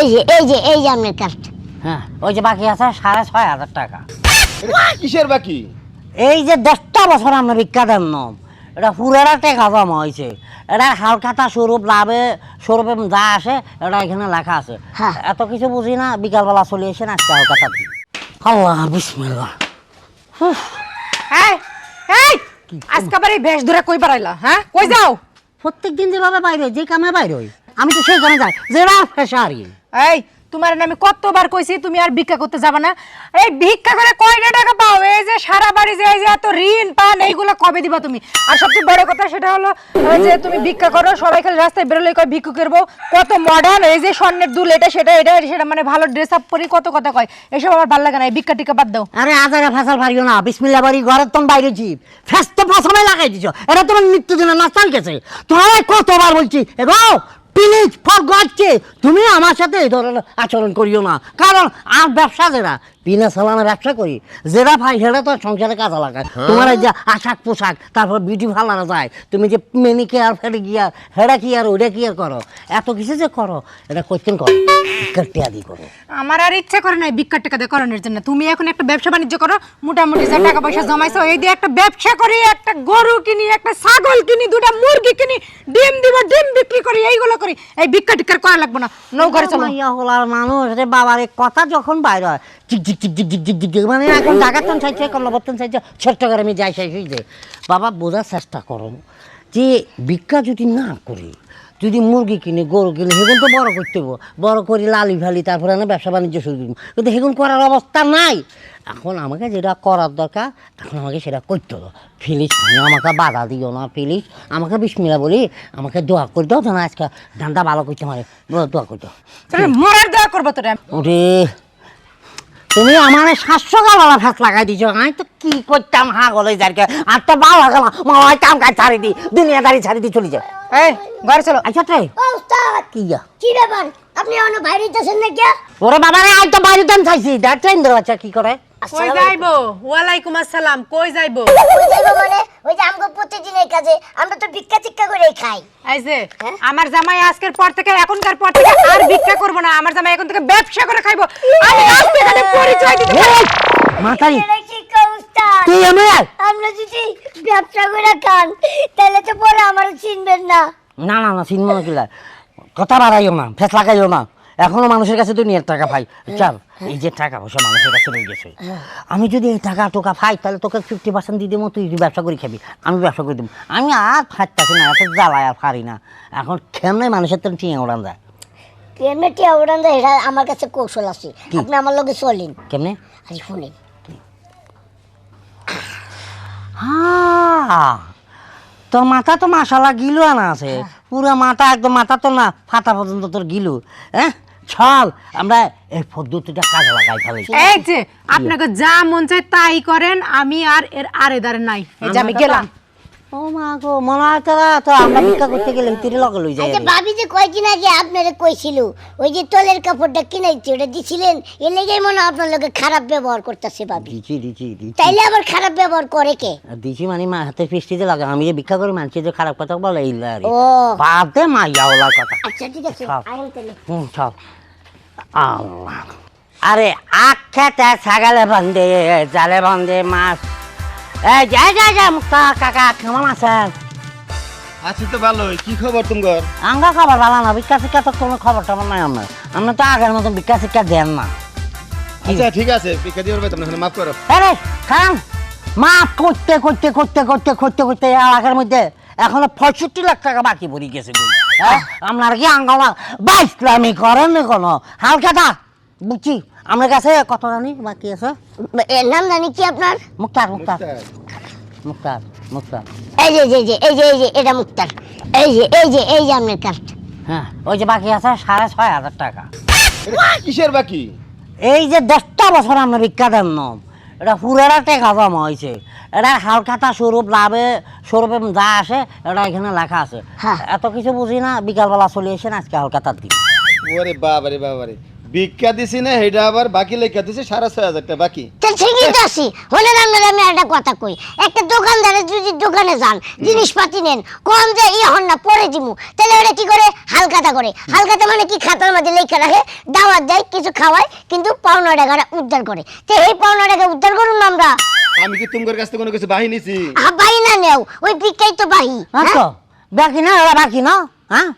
এই যে এই যে এই যে আপনার কার্ড হ্যাঁ ওই যে বাকি আছে সাড়ে ছয় হাজার টাকা। কিসের বাকি? এই যে দশটা বছর আমরা দেন নম। এটা পুরাটা টেকা জমা হয়েছে। এটা হালখাতা স্বরূপ লাভে স্বরূপে যা আসে এটা এখানে লেখা আছে। হ্যাঁ। এত কিছু বুঝি না বিকালবেলা চলে এসে না আজকে হালখাতা দিই। আল্লাহ বিসমিল্লাহ। এই এই আজকে আবার এই বেশ ধরে কই বাড়াইলা হ্যাঁ? কই যাও? প্রত্যেক দিন যেভাবে বাইরে যে কামে বাইরে হই আমি তো সেই কামে যাই যেটা ফেসারি। এই, তোমার না আমি কতবার কইছি তুমি আর ভিক্ষা করতে যাবে না? এই ভিক্ষা করে কয়টা টাকা পাও? এই যে সারা বাড়ি যে এই যে এত ঋণ, পান, এইগুলো কবে দিবা তুমি? আর সবচেয়ে বড় কথা সেটা হলো যে তুমি ভিক্ষা করো, সবাই খালি রাস্তায় বেরোলে কয় ভিক্ষু করব কত মডার্ন এই যে স্বর্ণের দুল, এটা সেটা এটা, সেটা মানে ভালো ড্রেস আপ করি কত কথা কয়? এসব আমার ভালো লাগে না, এই ভিক্ষা টিকা বাদ দাও। আরে আজারে ফেসাল পারিও না, বিসমিল্লা বাড়ি, ঘরের তখন বাইরে জি ফেস তো ফসলে লাগাই দিছ, এটা তোমার নিত্যদিনের নাস্তাল গেছে তোমার কতবার বলছি, এগো প্লিজ ফর গডছে তুমি আমার সাথে এই ধরনের আচরণ করিও না। কারণ আর ব্যবসা যেটা বিনা সালামে ব্যবসা করি যেটা ভাই সেটা তো সংসারে কাজে লাগায়। তোমার এই যে আশাক পোশাক তারপর বিউটি পার্লারে যায় তুমি যে মেনি কেয়ার ফেটে গিয়ার হেডা কি আর ওইটা কি আর করো? এত কিছু যে করো এটা কোশ্চেন করো। টিয়াদি করো। আমার আর ইচ্ছা করে নাই ভিক্ষা টাকা দিয়ে করানোর জন্য। তুমি এখন একটা ব্যবসা বাণিজ্য করো মোটামুটি যা টাকা পয়সা জমাইছো এই দিয়ে একটা ব্যবসা করি একটা গরু কিনি একটা ছাগল কিনি দুটা মুরগি কিনি ডিম দিব ডিম বিক্রি করি এইগুলো করি, এই ভিক্ষা টিক্ষা করা লাগবে না। নৌ হলার মানুষ, রে বাবার, কথা যখন বাইর হয় মানে এখন জাগাতন চাইছে কল্লবর্তন চাইছে ছোট্ট করে আমি যাই শেষ বাবা, বোঝার চেষ্টা করো যে ভিক্ষা যদি না করি যদি মুরগি কিনে গরু কিনে সেগুন তো বড় করতে। বড় করি লালি ফালি তারপরে না ব্যবসা বাণিজ্য শুরু করব। কিন্তু সেগুন করার অবস্থা নাই। এখন আমাকে যেটা করার দরকার এখন আমাকে সেটা করতে হলো ফিলিস তুমি আমাকে বাধা দিও না ফিলিস আমাকে বিসমিলা বলি আমাকে দোয়া করে। দাও না আজকে ধানটা ভালো করতে পারে দোয়া করে। দাও মরার দেওয়া করব তোরা। ওরে তুমি আমার সাতশো গলা ফ্যাস লাগাই দিছো। আমি তো কি করতাম হা গলে যারকে আর তো বাবা গেল মামাই কাম কাজ ছাড়ি দি দুনিয়াদারি ছাড়ি দি চলে যাও। এই ঘরে চলো। আচ্ছা তাই? কি কি ব্যাপার? আপনি অন্য বাইরে যাচ্ছেন না কে ওরে বাবা রে আজ তো বাইরে দাম চাইছি দেখ ধরে বাচ্চা কি করে? কই যাইবো? ওয়ালাইকুম আসসালাম কই যাইবো? ওই যাইবো মানে? ওই যে আমগো প্রতিদিন এই কাজে আমরা তো ভিক্ষা করে খাই। এই যে আমার জামাই আজকের পর থেকে এখনকার পর থেকে আর ভিক্ষা করব না। আমার জামাই এখন থেকে ব্যবসা করে খাইবো। আমি রাস্তাঘাটে পরিচয় দিতে পারি। মাতারি। তুই আমার আমরা যদি ব্যবসা করে খান তাহলে তো পরে আমার চিনবেন না। না না না মনে কিলা কথা বাড়াইও না ফেস লাগাইও না। এখনও মানুষের কাছে দুনিয়ার টাকা পাই। চল এই যে টাকা পয়সা মানুষের কাছে রয়ে গেছে। আমি যদি এই টাকা টোকা পাই তাহলে তোকে ফিফটি পার্সেন্ট দিয়ে দেবো তুই ব্যবসা করে খাবি। আমি ব্যবসা করে দেবো। আমি আর ফাটতাছি না এত জ্বালায় আর পারি না। এখন কেমনে মানুষের তো টিয়া ওড়ান যায়? কেমনে টিয়া উড়ান দেয় এটা আমার কাছে কৌশল আছে? আপনি আমার লগে চলেন। কেমনে? আরে শুনেন। হ্যাঁ তোর মাথা তো মাসালা গিলু আনা আছে। পুরো মাথা একদম মাথা তো না ফাটা পর্যন্ত তোর গিলু। হ্যাঁ? চল আমরা এই পদ্ধতিটা কাজে লাগাই ফেলি এই যে আপনাকে যা মন চায় তাই করেন আমি আর এর আরে দারে নাই। এই যে আমি গেলাম। ও মা গো মনে হয় তোরা তো আমরা ভিক্ষা করতে গেলে তিরে লগে লই যাই আচ্ছা ভাবি যে কয়েকদিন আগে আপনারে কইছিল। ওই যে তলের কাপড়টা কিনাইছে ওটা দিছিলেন লেগেই মনে হয় আপনার খারাপ ব্যবহার করতেছে ভাবি। দিছি দিছি দিছি। তাইলে আবার খারাপ ব্যবহার করে কে? আর দিছি মানে মা হাতের ফিস্টিতে লাগা আমি যে ভিক্ষা করে যে খারাপ কথা বলে ও। ওলা কথা। আচ্ছা ঠিক আছে সব। আইন তাহলে হুম চল। আল্লাহ। আরে আখ্যাতে ছাগলে বন্দে জালে বন্দে মাছ। এই যা যা যা মুক্তা কাকা কেমন আছেন? আছি তো ভালোই। কি খবর তোমার আঙ্গা খবর ভালো না ভিক্ষা শিক্ষা তো কোনো খবর টবর নাই আমার। আমরা তো আগের মতন ভিক্ষা শিক্ষা দেন না। আচ্ছা ঠিক আছে পিকা দিয়ে তোমরা মাফ করো। আরে খান মাফ করতে করতে করতে করতে করতে করতে এলাকার মধ্যে এখনও পঁয়ষট্টি লাখ টাকা বাকি পড়ে গেছে হ্যাঁ? আপনার কি আঙ্গলা বা ইসলামী করেন কোনো? হালকাটা বুঝছি? আমার কাছে কত জানি বাকি আছে। এর নাম জানি কি আপনার? মুক্তার মুক্তার। মুক্তার। মুক্তার এই যে এই যে এই যে এই যে এটা মুক্তার। এই যে এই যে এই যে আপনার কার্ড হ্যাঁ ওই যে বাকি আছে সাড়ে ছয় হাজার টাকা। কিসের বাকি? এই যে দশটা বছর আমরা ভিক্ষা দেন নম। এটা পুরাটা টেকা জমা হয়েছে। এটা হালখাতা স্বরূপ লাভে স্বরূপে যা আসে এটা এখানে লেখা আছে। হ্যাঁ। এত কিছু বুঝি না বিকালবেলা চলে এসে না আজকে হালখাতা দিই ওরে বাবারে বাবারে। ভিক্ষা দিছি না এটা আবার বাকি লেখা দিছে সাড়ে ছয় হাজার টাকা বাকি। তো ঠিকই তো আছি হলে আপনার আমি একটা কথা কই। একটা দোকানদারের যদি দোকানে যান জিনিসপাতি নেন কম যে ই হন না পরে দিমু। তাহলে ওরা কি করে? হালকাতা করে। হালকাতা মানে কি? খাতার মধ্যে লেখা রাখে দাওয়াত দেয় কিছু খাওয়ায় কিন্তু পাওনা টাকাটা উদ্ধার করে। তো এই পাওনা টাকা উদ্ধার করুন না আমরা। আমি কি তোমার কাছ থেকে কোনো কিছু বাহি নিছি? আহ, বাহি না নেও। ওই ভিক্ষাই তো বাহি আচ্ছা বাকি না ওরা বাকি না হ্যাঁ?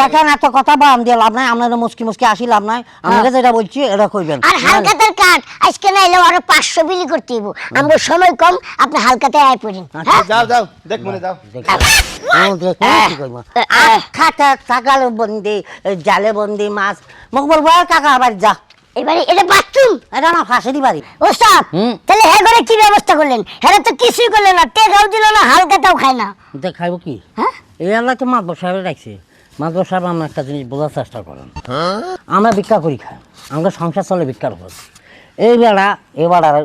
দেখেন এত কথা বাম দিয়ে লাভ নাই আপনারা মুসকি মুসকি আসি লাভ নাই। আমাকে যেটা বলছি এটা কইবেন। আর হালকাতার কাঠ আজকে না এলেও আরও পাঁচশো বিলি করতে আমরা সময় কম আপনি হালকাতায় আয় পড়েন। হ্যাঁ? যাও যাও দেখ মনে যাও। খাতা টাকালে বন্দি জালে বন্দি মাছ। মোক বলব "আর কাকা আবার যা। এবারে এটা বাথরুম। এটা না ফাঁসেরই বাড়ি। ওস্তাদ হুম। তাহলে হ্যাঁ করে কি ব্যবস্থা করলেন? হ্যাঁ তো কিছুই করলেন না টেকাও দিল না হালকাটাও খায় না। দেখ খাইব কি? হ্যাঁ? এই আল্লাহ তো মাতবর সাহেব রাখছে মাতবর সাহেব আমরা একটা জিনিস বোঝার চেষ্টা করেন। আমরা ভিক্ষা করি খাই আমাদের সংসার চলে ভিক্ষার উপর। এই বেলা এবার আর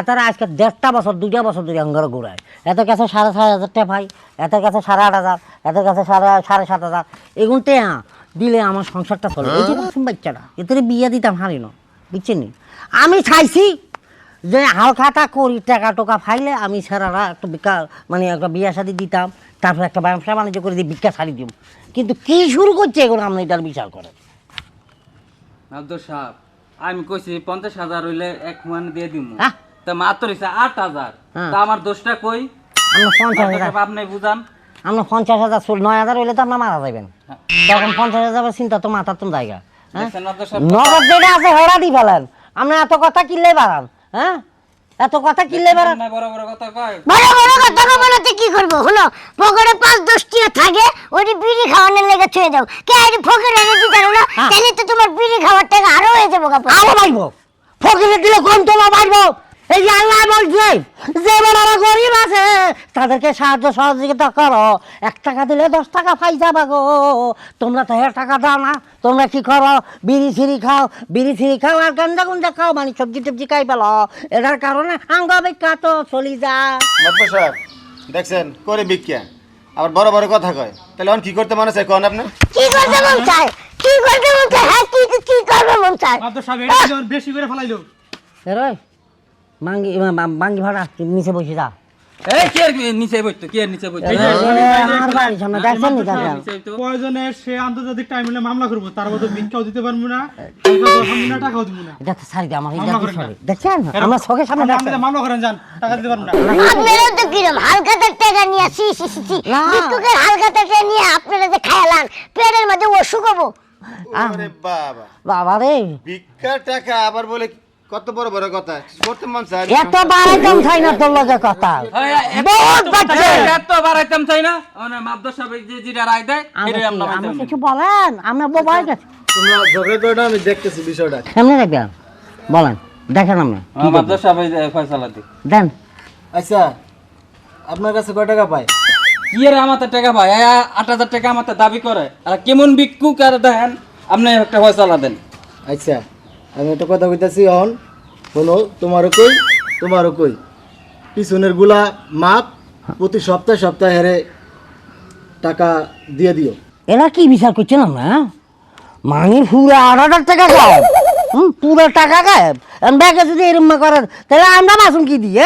এতারা আজকে দেড়টা বছর, দুইটা বছর ধরে আঙ্গার ঘুরায়। এত কাছে সাড়ে ছয় হাজার টাকা এত কাছে সাড়ে আট হাজার, এত কাছে সাড়ে সাড়ে সাত হাজার। এগুন টেহা দিলে আমার সংসারটা চলে। এই যে বাচ্চাটা এতে বিয়ে দিতাম হারি না, বুঝছেন আমি চাইছি যে হালখাতা করি টাকা টোকা ফাইলে আমি সারারা একটা ভিক্ষা মানে একটা বিয়া শাদি দিতাম। তারপর একটা ব্যবসা বাণিজ্য করে দিয়ে ভিক্ষা ছাড়ি দিব। কিন্তু কি শুরু করছে এগুলো আপনি এটার বিচার করেন? আব্দুল সাহেব আমি কইছি পঞ্চাশ হাজার হইলে এক মান দিয়ে দিব হ্যাঁ। তা মাত্র হইছে আট হাজার। হ্যাঁ। তা আমার দোষটা কই? আমরা পঞ্চাশ হাজার। আপনি বুঝান। আমরা পঞ্চাশ হাজার চল নয় হাজার হইলে তো আপনার মারা যাবেন। তখন পঞ্চাশ হাজার চিন্তা তো মাথার তো জায়গা। হ্যাঁ? দেখছেন আব্দুল নগদ যেটা আছে হেরা দি ফেলেন। এত কথা কিনলে বাড়ান। হ্যাঁ? এত কথা কি বাড়ান বড় বড় কথা কয়। বড় বড় কথা বলতে কি করব? হলো পকেটে পাঁচ দশ টিয়া থাকে ওটি বিড়ি খাওয়ানোর লেগে ছুঁয়ে দাও। কে আজ ফকেট এনে দিতে পারো না? হ্যাঁ। তাহলে তো তোমার বিড়ি খাওয়ার টাকা আরও হয়ে যাব আরও বাড়বো। ফকিরে দিলে কম তোমার বাড়বো? এই যে আল্লাহ বলছে যে বড় গরিব আছে তাদেরকে সাহায্য সহযোগিতা করো। এক টাকা দিলে দশ টাকা পাই যাবা গো। তোমরা তো এক টাকা দাও না তোমরা কি করো? বিড়ি ছিড়ি খাও বিড়ি ছিড়ি খাও আর গান্দা গুন্দা খাও মানে সবজি টবজি খাই পেল এটার কারণে আঙ্গ বেকা তো চলি যা সাহেব দেখছেন করে ভিক্ষা। আবার বড় বড় কথা কয়। তাহলে এখন কি করতে মনে চায় কোন আপনি? কি করতে মন চায়? কি করতে মন চায়? হ্যাঁ কি কি করবে মন চায়? বেশি করে ফেলাইলো? এরই মাঙ্গি মাঙ্গি ভাড়া নিচে বসে যা। এই কে নিচে বইতো কে নিচে বইতো এ, আমার বাড়ির সামনে দেখছেন নি দেখেন প্রয়োজনে সে আন্তর্জাতিক টাইম মামলা করব তার মধ্যে ভিক্ষাও দিতে পারব না টাকাও টাকাও দিব না। এটা সারি দে আমার মামলা করেন না। দেখছেন? আমার চোখের সামনে দেখছেন। মামলা করেন যান টাকা দিতে পারব না। আপনারাও তো কিরম হালকাতার টাকা নিয়ে সি সি সি সি ভিক্ষুকের হালকাতার টাকা নিয়ে আপনারা যে খায়ালান পেটের মধ্যে অসুখ হব আরে বাবা বাবা। রে ভিক্ষার টাকা আবার বলে কত বড় বড় কথা? করতে মন চায় এত বাড়াইতাম চাই না তোর লগে কথা। বহুত এত- এত বাড়াইতাম চাই না। মানে সাহেব যে যেটা রায় দেয় এটাই আমরা কিছু বলেন আমরা বোবাই গেছি। তোমরা ঝগড়া করো না আমি দেখতেছি বিষয়টা। দেখবেন বলেন দেখেন আপনি সাহেব ফয়সালা দিক দেন। আচ্ছা আপনার কাছে কয় টাকা পায়? কি রে আমার তো টাকা ভাই আট হাজার টাকা আমার তো দাবি করে। আর কেমন ভিক্ষুক আর দেখেন আপনি একটা ফয়সালা দেন। আচ্ছা। আমি একটা কথা কইতাছি, অন। শোনো তোমার কই তোমার কই। পিছনেরগুলা মাপ প্রতি সপ্তাহে সপ্তাহে হেরে টাকা দিয়ে দিও। এরা কি বিচার করছেন আমরা মানে পুরো আট হাজার টাকা হুম, পুরো টাকা গায়েব ব্যাগে যদি এরম করার, তাহলে আমরা মাসুম কি দিয়ে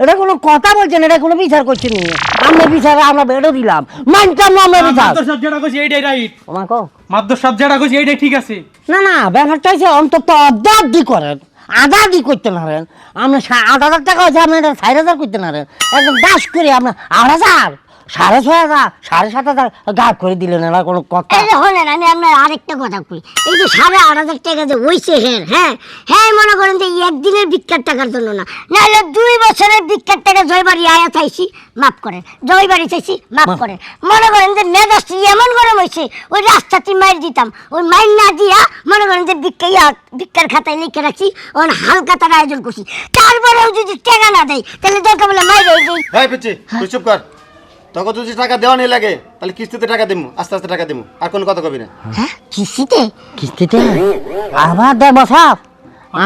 এটা কোনো কথা বলছেন এটা কোনো বিচার করছে নি আমরা বিচার আমরা বেড়ে দিলাম। মানতাম না আমরা বিচার। মাদ্র সাহেব যেটা কইছে এইটাই রাইট। তোমার কো মাদ্র সাহেব যেটা কইছে এইটাই ঠিক আছে। না না ব্যাপারটা হচ্ছে অন্তত অর্ধি করেন আদাদি করতে নারেন আমরা আট হাজার টাকা হচ্ছে আপনি এটা চার হাজার করতে নারেন একদম দাস করে আমরা আট হাজার। সাড়ে ছয় হাজার সাড়ে সাত হাজার গা করে দিলেন এরা কোনো কথা। এই হলেন আমি আপনার আরেকটা কথা কই। এই যে সাড়ে আট হাজার টাকা যে হইছে হের হ্যাঁ? হ্যাঁ মনে করেন যে একদিনের ভিক্ষার টাকার জন্য না। নাহলে দুই বছরের ভিক্ষার টাকা জয়বাড়ি আয়া চাইছি মাফ করেন। জয়বাড়ি চাইছি মাফ করেন। মনে করেন যে মেজাজটি এমন গরম হয়েছে ওই রাস্তাতে মাইর দিতাম ওই মাইর না দিয়া মনে করেন যে ভিক্ষা ইয়া ভিক্ষার খাতায় লিখে রাখছি ওই হালকাতার আয়োজন করছি। তারপরেও যদি টাকা না দেয় তাহলে দরকার বলে মাইর হয়ে যাই ভাই তুই চুপ কর। তোকে যদি টাকা দেওয়া নেই লাগে তাহলে কিস্তিতে টাকা দেবো আস্তে আস্তে টাকা দেবো আর কোন কথা কবি না। হ্যাঁ কিস্তিতে? কিস্তিতে? আবার দেবো বসাব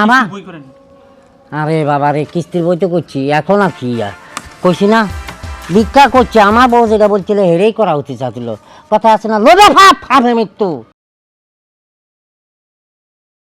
আবার আরে বাবা রে কিস্তির বই তো করছি এখন আর কি আর। কইছি না ভিক্ষা করছে আমার বউ যেটা বলছিল হেরেই করা উচিত চাচ্ছিল কথা আছে না লোভে ফাপ ফাপে মৃত্যু।